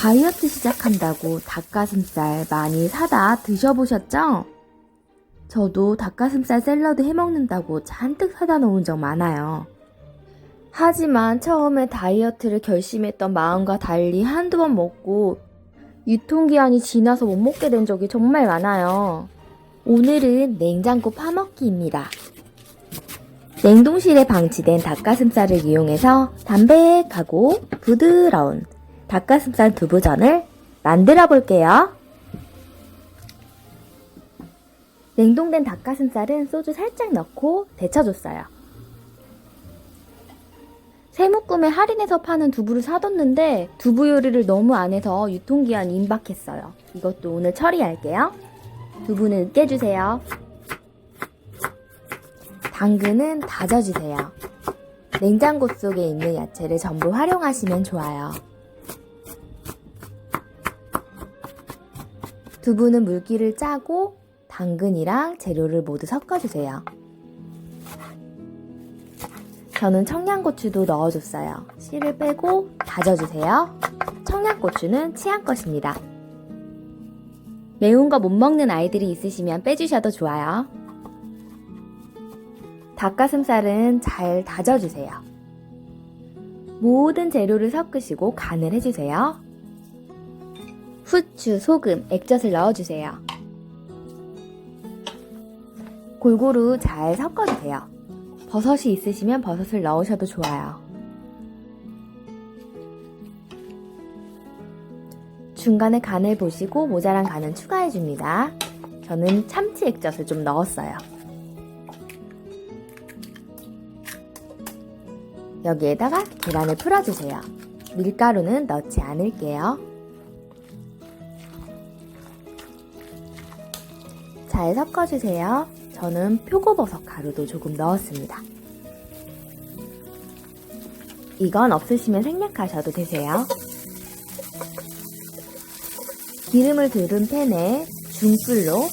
다이어트 시작한다고 닭가슴살 많이 사다 드셔보셨죠? 저도 닭가슴살 샐러드 해먹는다고 잔뜩 사다 놓은 적 많아요. 하지만 처음에 다이어트를 결심했던 마음과 달리 한두 번 먹고 유통기한이 지나서 못 먹게 된 적이 정말 많아요. 오늘은 냉장고 파먹기입니다. 냉동실에 방치된 닭가슴살을 이용해서 담백하고 부드러운 닭가슴살 두부전을 만들어 볼게요. 냉동된 닭가슴살은 소주 살짝 넣고 데쳐줬어요. 세묶음에 할인해서 파는 두부를 사뒀는데 두부 요리를 너무 안 해서 유통기한이 임박했어요. 이것도 오늘 처리할게요. 두부는 으깨 주세요. 당근은 다져주세요. 냉장고 속에 있는 야채를 전부 활용하시면 좋아요. 두부는 물기를 짜고 당근이랑 재료를 모두 섞어주세요. 저는 청양고추도 넣어줬어요. 씨를 빼고 다져주세요. 청양고추는 취향껏입니다. 매운 거 못 먹는 아이들이 있으시면 빼주셔도 좋아요. 닭가슴살은 잘 다져주세요. 모든 재료를 섞으시고 간을 해주세요. 후추, 소금, 액젓을 넣어주세요. 골고루 잘 섞어주세요. 버섯이 있으시면 버섯을 넣으셔도 좋아요. 중간에 간을 보시고 모자란 간은 추가해줍니다. 저는 참치 액젓을 좀 넣었어요. 여기에다가 계란을 풀어주세요. 밀가루는 넣지 않을게요. 잘 섞어주세요. 저는 표고버섯 가루도 조금 넣었습니다. 이건 없으시면 생략하셔도 되세요. 기름을 두른 팬에 중불로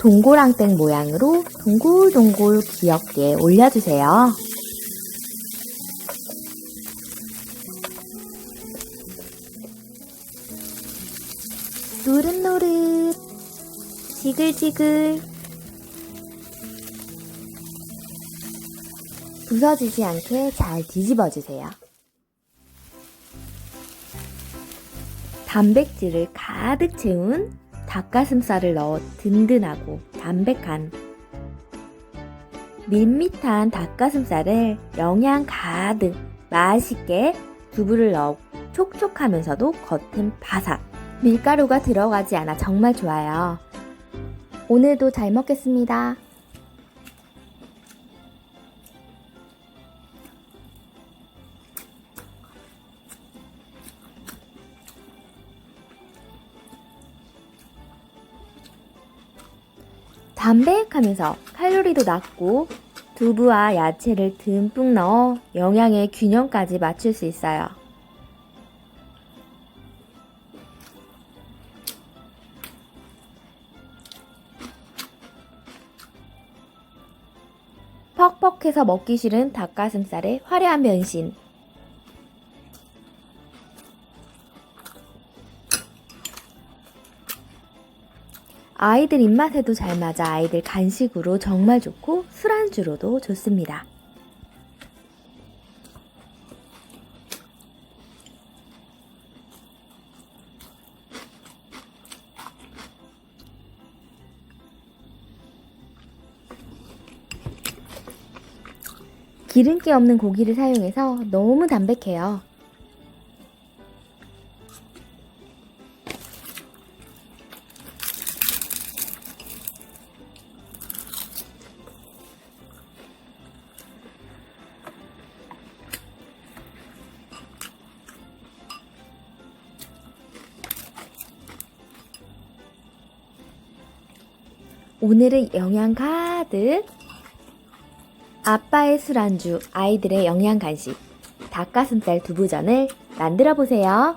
동고랑땡 모양으로 동글동글 귀엽게 올려주세요. 노릇노릇 지글지글 부서지지 않게 잘 뒤집어 주세요. 단백질을 가득 채운 닭가슴살을 넣어 든든하고 담백한 밋밋한 닭가슴살을 영양 가득 맛있게 두부를 넣어 촉촉하면서도 겉은 바삭 밀가루가 들어가지 않아 정말 좋아요. 오늘도 잘 먹겠습니다. 담백하면서 칼로리도 낮고 두부와 야채를 듬뿍 넣어 영양의 균형까지 맞출 수 있어요. 퍽퍽해서 먹기 싫은 닭가슴살의 화려한 변신. 아이들 입맛에도 잘 맞아 아이들 간식으로 정말 좋고 술안주로도 좋습니다. 기름기 없는 고기를 사용해서 너무 담백해요. 오늘은 영양 가득 아빠의 술안주, 아이들의 영양 간식, 닭가슴살 두부전을 만들어 보세요.